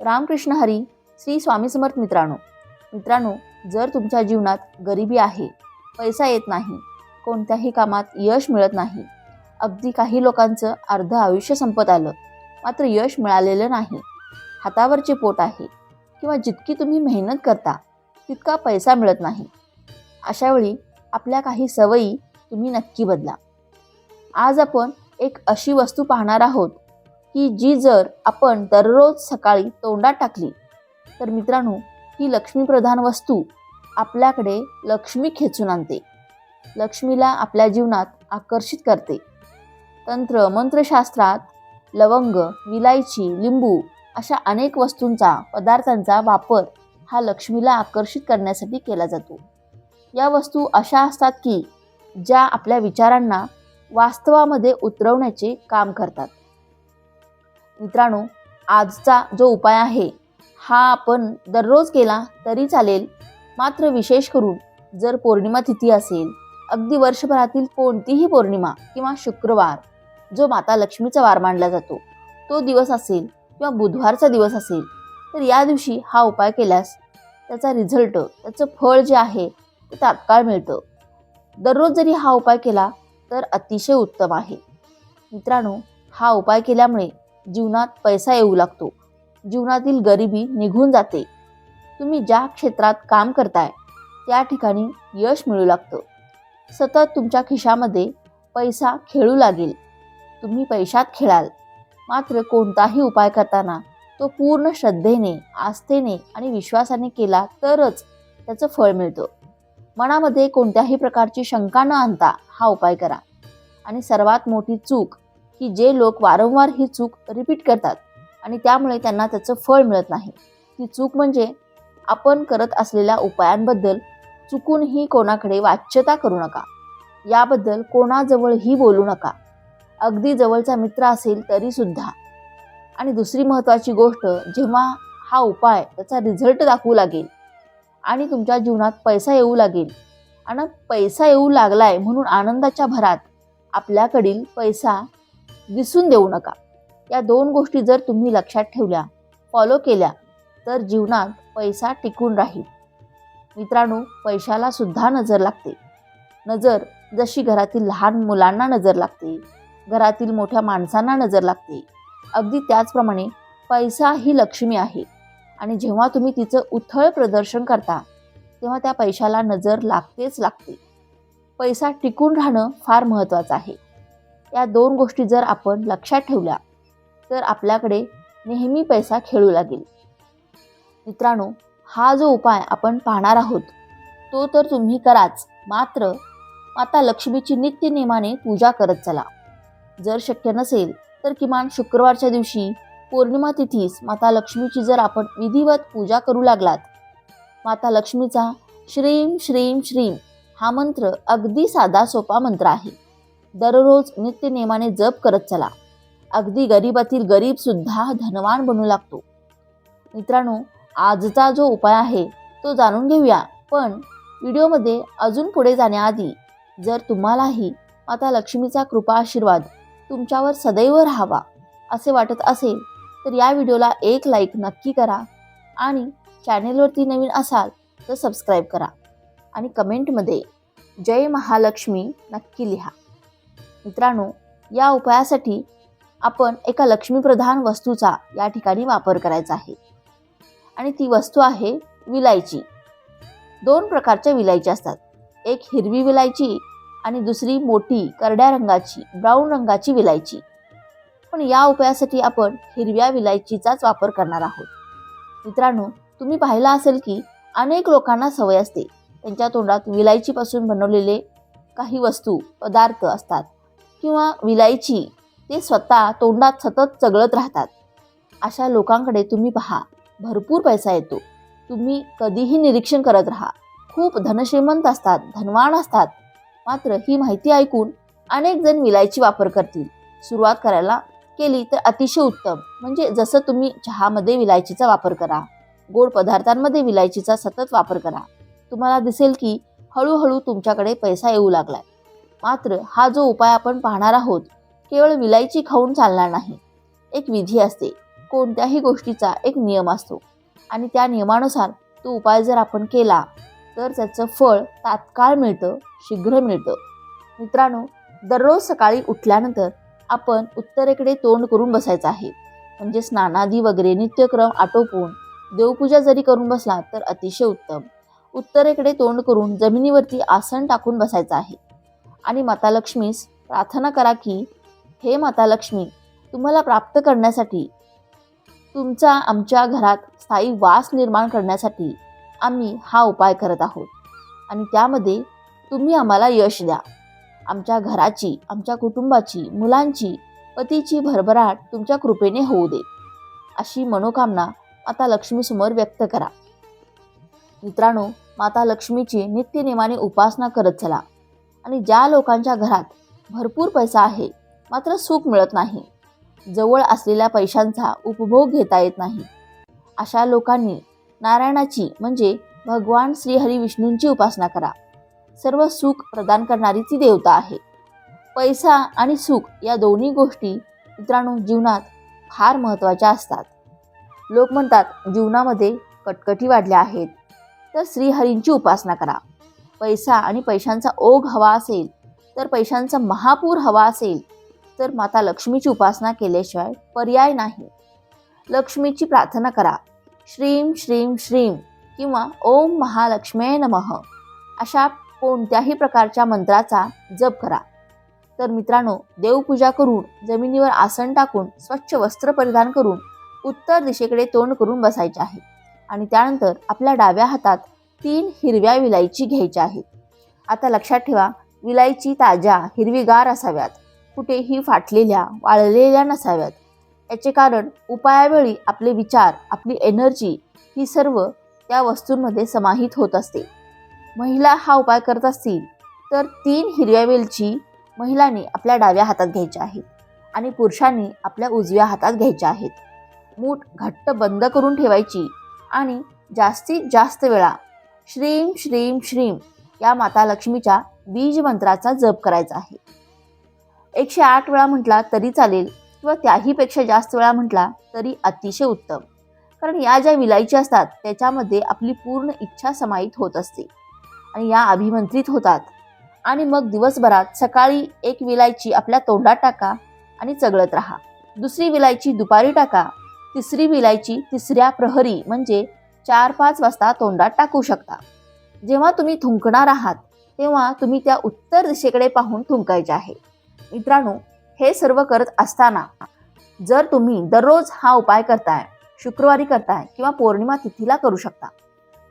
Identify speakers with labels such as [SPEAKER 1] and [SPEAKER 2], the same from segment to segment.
[SPEAKER 1] रामकृष्ण हरी श्री स्वामी समर्थ मित्रांनो. मित्रांनो जर तुमच्या जीवनात गरिबी आहे पैसा येत नाही कोणत्याही कामात यश मिळत नाही अगदी काही लोकांचं अर्ध आयुष्य संपत आलं मात्र यश मिळालेलं नाही हातावरचे पोट आहे किंवा जितकी तुम्ही मेहनत करता तितका पैसा मिळत नाही अशावेळी आपल्या काही सवयी तुम्ही नक्की बदला. आज आपण एक अशी वस्तू पाहणार आहोत की जी जर आपण दररोज सकाळी तोंडात टाकली तर मित्रांनो ही लक्ष्मीप्रधान वस्तू आपल्याकडे लक्ष्मी खेचून आणते. लक्ष्मीला आपल्या जीवनात आकर्षित करते. तंत्र मंत्रशास्त्रात लवंग विलायची लिंबू अशा अनेक वस्तूंचा पदार्थांचा वापर हा लक्ष्मीला आकर्षित करण्यासाठी केला जातो. या वस्तू अशा असतात की ज्या आपल्या विचारांना वास्तवामध्ये उतरवण्याचे काम करतात. मित्रांनो आजचा जो उपाय आहे हा आपण दररोज केला तरी चालेल. मात्र विशेष करून जर पौर्णिमा तिथी असेल अगदी वर्षभरातील कोणतीही पौर्णिमा किंवा शुक्रवार जो माता लक्ष्मीचा वार मानला जातो तो दिवस असेल किंवा बुधवारचा दिवस असेल तर या दिवशी हा उपाय केल्यास त्याचा रिझल्ट त्याचं फळ जे आहे ते तात्काळ मिळतं. दररोज जरी हा उपाय केला तर अतिशय उत्तम आहे. मित्रांनो हा उपाय केल्यामुळे जीवनात पैसा येऊ लागतो. जीवनातील गरिबी निघून जाते. तुम्ही ज्या क्षेत्रात काम करताय त्या ठिकाणी यश मिळू लागतं. सतत तुमच्या खिशामध्ये पैसा खेळू लागेल. तुम्ही पैशात खेळाल. मात्र कोणताही उपाय करताना तो पूर्ण श्रद्धेने आस्थेने आणि विश्वासाने केला तरच त्याचं फळ मिळतं. मनामध्ये कोणत्याही प्रकारची शंका न आणता हा उपाय करा. आणि सर्वात मोठी चूक की जे लोक वारंवार ही चूक रिपीट करतात आणि त्यामुळे त्यांना त्याचं फळ मिळत नाही. ती चूक म्हणजे आपण करत असलेल्या उपायांबद्दल चुकूनही कोणाकडे वाच्यता करू नका. याबद्दल कोणाजवळही बोलू नका. अगदी जवळचा मित्र असेल तरीसुद्धा आणि दुसरी महत्त्वाची गोष्ट जेव्हा हा उपाय त्याचा रिझल्ट दाखवू लागेल आणि तुमच्या जीवनात पैसा येऊ लागेल आणि पैसा येऊ लागलाय म्हणून आनंदाच्या भरात आपल्याकडील पैसा दिसून देऊ नका. या दोन गोष्टी जर तुम्ही लक्षात ठेवल्या फॉलो केल्या तर जीवनात पैसा टिकून राहील. मित्रांनो पैशाला सुद्धा नजर लागते. नजर जशी घरातील लहान मुलांना नजर लागते घरातील मोठ्या माणसांना नजर लागते. अगदी त्याचप्रमाणे पैसा ही लक्ष्मी आहे आणि जेव्हा तुम्ही तिचं उथळ प्रदर्शन करता तेव्हा त्या पैशाला नजर लागतेच लागते. पैसा टिकून राहणं फार महत्त्वाचं आहे. या दोन गोष्टी जर आपण लक्षात ठेवल्या तर आपल्याकडे नेहमी पैसा खेळू लागेल. मित्रांनो हा जो उपाय आपण पाहणार आहोत तो तर तुम्ही कराच. मात्र माता लक्ष्मीची नित्यनेमाने पूजा करत चला. जर शक्य नसेल तर किमान शुक्रवारच्या दिवशी पौर्णिमा तिथीस माता लक्ष्मीची जर आपण विधिवत पूजा करू लागलात माता लक्ष्मीचा श्रीम श्रीम श्रीम हा मंत्र अगदी साधा सोपा मंत्र आहे. दररोज नित्यनेमाने जप करत चला. अगदी गरीबातील गरीब सुद्धा धनवान बनू लागतो. मित्रांनो आजचा जो उपाय आहे तो जाणून घेऊया. पण व्हिडिओमध्ये अजून पुढे जाण्याआधी जर तुम्हालाही माता लक्ष्मीचा कृपा आशीर्वाद तुमच्यावर सदैव राहावा असे वाटत असेल तर या व्हिडिओला एक लाईक नक्की करा आणि चॅनेलवरती नवीन असाल तर सबस्क्राईब करा. आणि कमेंटमध्ये जय महालक्ष्मी नक्की लिहा. मित्रांनो या उपायासाठी आपण एका लक्ष्मीप्रधान वस्तूचा या ठिकाणी वापर करायचा आहे. आणि ती वस्तू आहे विलायची. दोन प्रकारच्या विलायची असतात. एक हिरवी विलायची आणि दुसरी मोठी करड्या रंगाची ब्राऊन रंगाची विलायची. पण या उपायासाठी आपण हिरव्या विलायचीचाच वापर करणार आहोत. मित्रांनो तुम्ही पाहिलं असेल की अनेक लोकांना सवय असते. त्यांच्या तोंडात विलायचीपासून बनवलेले काही वस्तू पदार्थ असतात. किंवा विलायची ते स्वतः तोंडात सतत चगळत राहतात. अशा लोकांकडे तुम्ही पहा भरपूर पैसा येतो. तुम्ही कधीही निरीक्षण करत राहा. खूप धनश्रीमंत असतात धनवान असतात. मात्र ही माहिती ऐकून अनेक जण विलायची वापर करतील. सुरुवात करायला केली तर अतिशय उत्तम. म्हणजे जसं तुम्ही चहामध्ये विलायचीचा वापर करा गोड पदार्थांमध्ये विलायचीचा सतत वापर करा तुम्हाला दिसेल की हळूहळू तुमच्याकडे पैसा येऊ लागलाय. मात्र हा जो उपाय आपण पाहणार आहोत केवळ विलायची खाऊन चालणार नाही. एक विधी असते. कोणत्याही गोष्टीचा एक नियम असतो. आणि त्या नियमानुसार तो उपाय जर आपण केला तर त्याचं फळ तात्काळ मिळतं शीघ्र मिळतं. मित्रांनो दररोज सकाळी उठल्यानंतर आपण उत्तरेकडे तोंड करून बसायचं आहे. म्हणजे स्नानादी वगैरे नित्यक्रम आटोपून देवपूजा जरी करून बसला तर अतिशय उत्तम. उत्तरेकडे तोंड करून जमिनीवरती आसन टाकून बसायचं आहे. आणि माता लक्ष्मीस प्रार्थना करा की हे माता लक्ष्मी तुम्हाला प्राप्त करण्यासाठी तुमचा आमच्या घरात स्थायी वास निर्माण करण्यासाठी आम्ही हा उपाय करत आहोत. आणि त्यामध्ये तुम्ही आम्हाला यश द्या. आमच्या घराची आमच्या कुटुंबाची मुलांची पतीची भरभराट तुमच्या कृपेने होऊ दे. अशी मनोकामना माता लक्ष्मीसमोर व्यक्त करा. मित्रांनो माता लक्ष्मीची नित्यनेमाने उपासना करत चला. आणि ज्या लोकांच्या घरात भरपूर पैसा आहे मात्र सुख मिळत नाही. जवळ असलेल्या पैशांचा उपभोग घेता येत नाही. अशा लोकांनी नारायणाची म्हणजे भगवान श्रीहरी विष्णूंची उपासना करा. सर्व सुख प्रदान करणारी ती देवता आहे. पैसा आणि सुख या दोन्ही गोष्टी मित्रांनो जीवनात फार महत्त्वाच्या असतात. लोक म्हणतात जीवनामध्ये कटकटी वाढल्या आहेत. तर श्रीहरींची उपासना करा. पैसा आणि पैशांचा ओघ हवा असेल तर पैशांचा महापूर हवा असेल तर माता लक्ष्मीची उपासना केल्याशिवाय पर्याय नाही. लक्ष्मीची प्रार्थना करा. श्रीम श्रीम श्रीम किंवा ओम महालक्ष्मे नमः. अशा कोणत्याही प्रकारच्या मंत्राचा जप करा. तर मित्रांनो देवपूजा करून जमिनीवर आसन टाकून स्वच्छ वस्त्र परिधान करून उत्तर दिशेकडे तोंड करून बसायचे आहे. आणि त्यानंतर आपल्या डाव्या हातात तीन हिरव्या विलायची घ्यायच्या आहेत. आता लक्षात ठेवा विलायची ताज्या हिरवीगार असाव्यात. कुठेही फाटलेल्या वाळलेल्या नसाव्यात. याचे कारण उपायावेळी आपले विचार आपली एनर्जी ही सर्व त्या वस्तूंमध्ये समाहित होत असते. महिला हा उपाय करत असतील तर तीन हिरव्या वेलची महिलांनी आपल्या डाव्या हातात घ्यायच्या आहेत आणि पुरुषांनी आपल्या उजव्या हातात घ्यायच्या आहेत. मूठ घट्ट बंद करून ठेवायची आणि जास्तीत जास्त वेळा श्रीम श्रीम श्रीम या माता लक्ष्मीच्या बीज मंत्राचा जप करायचा आहे. एकशे आठ वेळा म्हटला तरी चालेल किंवा त्याहीपेक्षा जास्त वेळा म्हटला तरी अतिशय उत्तम. कारण या ज्या विलायची असतात त्याच्यामध्ये आपली पूर्ण इच्छा समाहित होत असते. आणि या अभिमंत्रित होतात. आणि मग दिवसभरात सकाळी एक विलायची आपल्या तोंडात टाका आणि चगळत राहा. दुसरी विलायची दुपारी टाका. तिसरी विलायची तिसऱ्या प्रहरी म्हणजे चार पाच वाजता तोंडात टाकू शकता. जेव्हा तुम्ही थुंकणार आहात तेव्हा तुम्ही त्या उत्तर दिशेकडे पाहून थुंकायचे आहे. मित्रांनो हे सर्व करत असताना जर तुम्ही दररोज हा उपाय करताय शुक्रवारी करताय किंवा पौर्णिमा तिथीला करू शकता.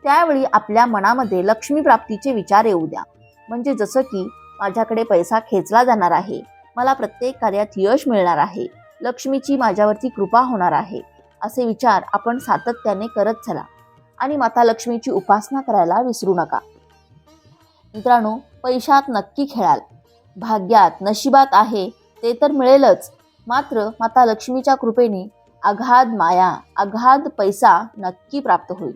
[SPEAKER 1] त्यावेळी आपल्या मनामध्ये लक्ष्मी प्राप्तीचे विचार येऊ द्या. म्हणजे जसं की माझ्याकडे पैसा खेचला जाणार आहे मला प्रत्येक कार्यात यश मिळणार आहे लक्ष्मीची माझ्यावरती कृपा होणार आहे असे विचार आपण सातत्याने करत चला. आणि माता लक्ष्मीची उपासना करायला विसरू नका. मित्रांनो पैशात नक्की खेळाल. भाग्यात नशिबात आहे ते तर मिळेलच. मात्र माता लक्ष्मीच्या कृपेने अगाध माया अगाध पैसा नक्की प्राप्त होईल.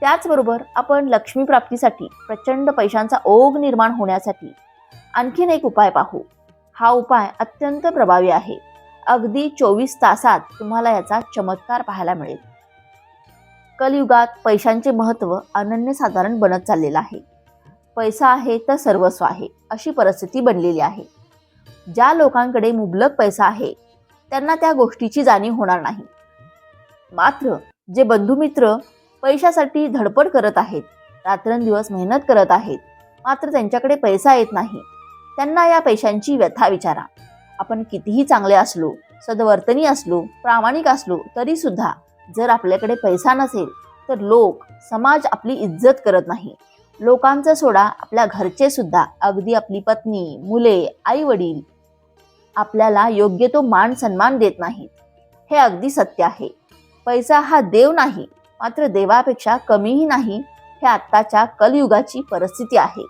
[SPEAKER 1] त्याचबरोबर आपण लक्ष्मी प्राप्तीसाठी प्रचंड पैशांचा ओघ निर्माण होण्यासाठी आणखीन एक उपाय पाहू. हा उपाय अत्यंत प्रभावी आहे. अगदी चोवीस तासात तुम्हाला याचा चमत्कार पाहायला मिळेल. कलयुगात पैशांचे महत्त्व अनन्यसाधारण बनत चाललेलं आहे. पैसा आहे तर सर्वस्व आहे अशी परिस्थिती बनलेली आहे. ज्या लोकांकडे मुबलक पैसा आहे त्यांना त्या गोष्टीची जाणीव होणार नाही. मात्र जे बंधुमित्र पैशासाठी धडपड करत आहेत रात्रंदिवस मेहनत करत आहेत मात्र त्यांच्याकडे पैसा येत नाही त्यांना या पैशांची व्यथा विचारा. आपण कितीही चांगले असलो सदवर्तनी असलो प्रामाणिक असलो तरी सुद्धा जर आपल्याकडे पैसा नसेल तर लोक समाज आपली इज्जत करत नाही. लोकांचा सोडा आपल्या घरचे सुद्धा अगदी आपली पत्नी मुले आई वडील आपल्याला योग्य तो मान सन्मान देत नाहीत. हे अगदी सत्य आहे. पैसा हा देव नाही मात्र देवापेक्षा कमीही नाही हे आत्ताच्या कलयुगाची परिस्थिती आहे.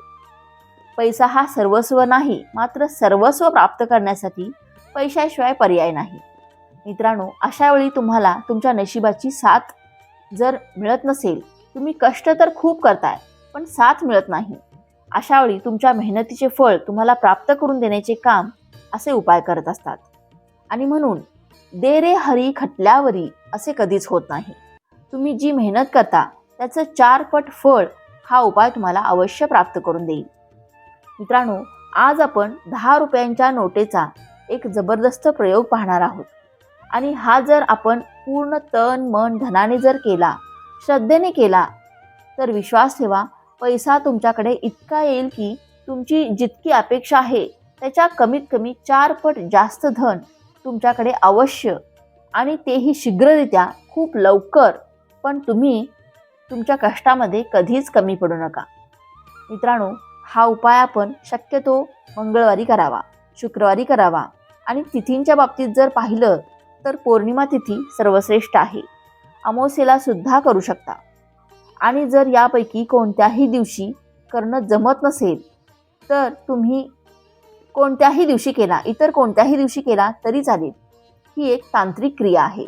[SPEAKER 1] पैसा हा सर्वस्व नाही मात्र सर्वस्व प्राप्त करण्यासाठी पैशाशिवाय पर्याय नाही. मित्रांनो अशा वेळी तुम्हाला तुमच्या नशिबाची साथ जर मिळत नसेल तुम्ही कष्ट तर खूप करताय पण साथ मिळत नाही. अशा वेळी तुमच्या मेहनतीचे फळ तुम्हाला प्राप्त करून देण्याचे काम असे उपाय करत असतात. आणि म्हणून दे रे हरी खटल्यावरी असे कधीच होत नाही. तुम्ही जी मेहनत करता त्याचं चारपट फळ हा उपाय तुम्हाला अवश्य प्राप्त करून देईल. मित्रांनो आज आपण दहा रुपयांच्या नोटेचा एक जबरदस्त प्रयोग पाहणार आहोत. आणि हा जर आपण पूर्ण तन मन धनाने जर केला श्रद्धेने केला तर विश्वास ठेवा पैसा तुमच्याकडे इतका येईल की तुमची जितकी अपेक्षा आहे त्याच्या कमीत कमी चार पट जास्त धन तुमच्याकडे अवश्य आणि तेही शीघ्ररित्या खूप लवकर. पण तुम्ही तुमच्या कष्टामध्ये कधीच कमी पडू नका. मित्रांनो हा उपाय आपण शक्यतो मंगळवारी करावा शुक्रवारी करावा आणि तिथींच्या बाबतीत जर पाहिलं तर पौर्णिमा तिथी सर्वश्रेष्ठ आहे. अमावस्येला सुद्धा करू शकता. आणि जर यापैकी कोणत्याही दिवशी करणं जमत नसेल तर तुम्ही कोणत्याही दिवशी केला इतर कोणत्याही दिवशी केला तरी चालेल. ही एक तांत्रिक क्रिया आहे.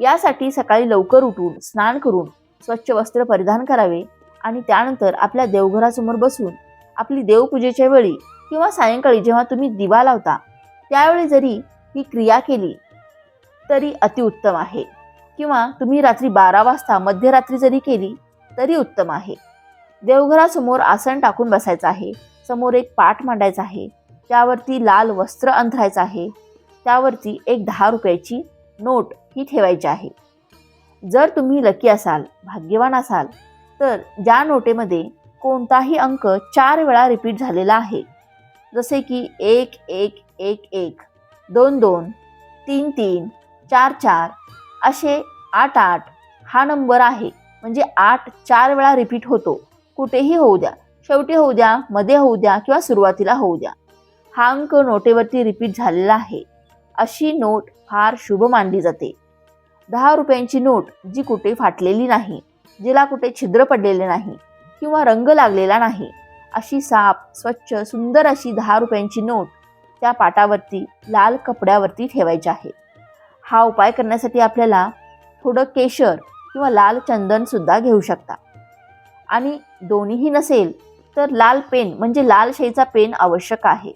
[SPEAKER 1] यासाठी सकाळी लवकर उठून स्नान करून स्वच्छ वस्त्र परिधान करावे आणि त्यानंतर आपल्या देवघरासमोर बसून आपली देवपूजेच्या वेळी किंवा सायंकाळी जेव्हा तुम्ही दिवा लावता त्यावेळी जरी ही क्रिया केली तरी अतिउत्तम आहे. किंवा तुम्ही रात्री बारा वाजता मध्यरात्री जरी केली तरी उत्तम आहे. देवघरासमोर आसन टाकून बसायचं आहे. समोर एक पाठ मांडायचा आहे. त्यावरती लाल वस्त्र अंथरायचं आहे. त्यावरती एक दहा रुपयाची नोट ही ठेवायची आहे. जर तुम्ही लकी असाल भाग्यवान असाल तर ज्या नोटेमध्ये कोणताही अंक चार वेळा रिपीट झालेला आहे जसे की एक एक एक एक दोन दोन तीन तीन चार चार असे आठ आठ हा नंबर आहे. म्हणजे आठ चार वेळा रिपीट होतो. कुठेही होऊ द्या. शेवटी होऊ द्या मध्ये होऊ द्या किंवा सुरुवातीला होऊ द्या. हा अंक नोटेवरती रिपीट झालेला आहे. अशी नोट फार शुभ मानली जाते. दहा रुपयांची नोट जी कुठे फाटलेली नाही जिला कुठे छिद्र पडलेले नाही किंवा रंग लागलेला नाही अशी साफ स्वच्छ सुंदर अशी दहा रुपयांची नोट त्या पाटावरती लाल कपड्यावरती ठेवायची आहे. हा उपाय करण्यासाठी आपल्याला थोडं केशर किंवा लाल चंदनसुद्धा घेऊ शकता. आणि दोन्हीही नसेल तर लाल पेन म्हणजे लाल शाईचा पेन आवश्यक आहे.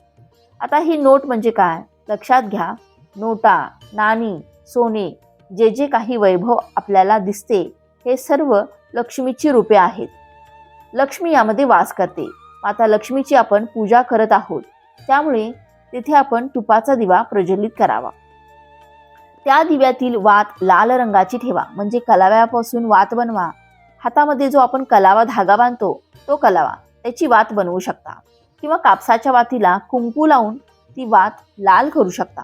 [SPEAKER 1] आता ही नोट म्हणजे काय? लक्षात घ्या. नोटा नाणी सोने जे जे काही वैभव आपल्याला दिसते हे सर्व लक्ष्मीची रूपे आहेत. लक्ष्मी यामध्ये वास करते. माता लक्ष्मीची आपण पूजा करत आहोत. त्यामुळे तिथे आपण तुपाचा दिवा प्रज्वलित करावा. त्या दिव्यातील वात लाल रंगाची ठेवा. म्हणजे कलाव्यापासून वात बनवा. हातामध्ये जो आपण कलावा धागा बांधतो तो कलावा. त्याची वात बनवू शकता. किंवा कापसाच्या वातीला कुंकू लावून ती वात लाल करू शकता.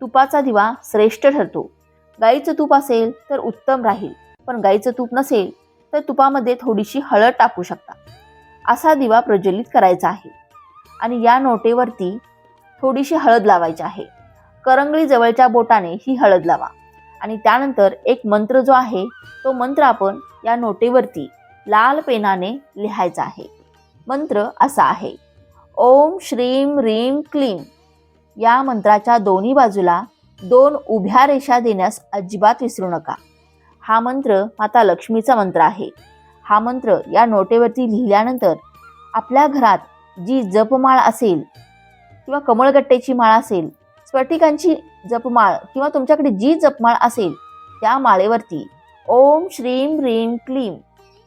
[SPEAKER 1] तुपाचा दिवा श्रेष्ठ ठरतो. गाईचं तूप असेल तर उत्तम राहील. पण गाईचं तूप नसेल तर तुपामध्ये थोडीशी हळद टाकू शकता. असा दिवा प्रज्वलित करायचा आहे. आणि या नोटेवरती थोडीशी हळद लावायची आहे. करंगळी जवळच्या बोटाने ही हळद लावा. आणि त्यानंतर एक मंत्र जो आहे तो मंत्र आपण या नोटेवरती लाल पेनाने लिहायचा आहे. मंत्र असा आहे ओम श्रीम रीम क्लीम या मंत्राच्या दोन्ही बाजूला दोन उभ्या रेषा देण्यास अजिबात विसरू नका. हा मंत्र माता लक्ष्मीचा मंत्र आहे. हा मंत्र या नोटेवरती लिहिल्यानंतर आपल्या घरात जी जपमाळ असेल किंवा कमळगट्टेची माळ असेल स्फटिकांची जपमाळ किंवा तुमच्याकडे जी जपमाळ असेल त्या माळेवरती ओम श्रीम ह्रीम क्लीम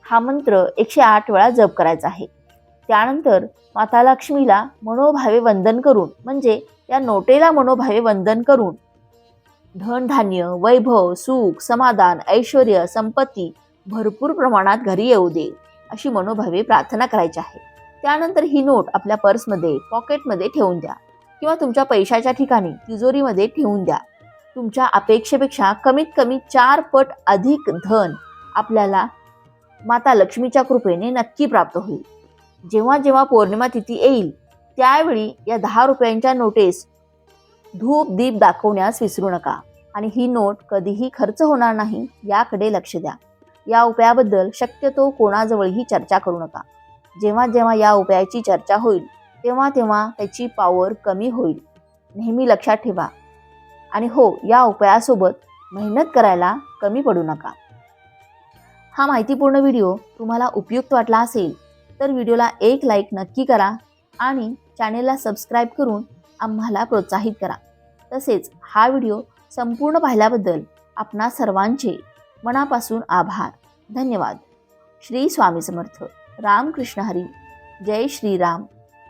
[SPEAKER 1] हा मंत्र एकशे आठ वेळा जप करायचा आहे. त्यानंतर माता लक्ष्मीला मनोभावे वंदन करून म्हणजे या नोटेला मनोभावे वंदन करून धनधान्य वैभव सुख समाधान ऐश्वर संपत्ती भरपूर प्रमाणात घरी येऊ दे अशी मनोभावे प्रार्थना करायची आहे. त्यानंतर ही नोट आपल्या पर्समध्ये पॉकेटमध्ये ठेवून द्या. किंवा तुमच्या पैशाच्या ठिकाणी तिजोरीमध्ये ठेवून द्या. तुमच्या अपेक्षेपेक्षा कमीत कमी चार पट अधिक धन आपल्याला माता लक्ष्मीच्या कृपेने नक्की प्राप्त होईल. जेव्हा जेव्हा पौर्णिमा तिथी येईल त्यावेळी या दहा रुपयांच्या नोटीस धूप दीप दाखवण्यास विसरू नका. आणि ही नोट कधीही खर्च होणार नाही याकडे लक्ष द्या. या उपायाबद्दल शक्यतो कोणाजवळही चर्चा करू नका. जेव्हा जेव्हा या उपायाची चर्चा होईल तेव्हा तेव्हा त्याची पॉवर कमी होईल. नेहमी लक्षात ठेवा. आणि हो या उपायासोबत मेहनत करायला कमी पडू नका. हा माहितीपूर्ण व्हिडिओ तुम्हाला उपयुक्त वाटला असेल तर व्हिडिओला एक लाईक नक्की करा आणि चॅनेलला सबस्क्राईब करून आम्हाला प्रोत्साहित करा. तसेच हा व्हिडिओ संपूर्ण पाहिल्याबद्दल आपणा सर्वांचे मनापासून आभार. धन्यवाद. श्री स्वामी समर्थ. रामकृष्ण हरी. जय श्रीराम.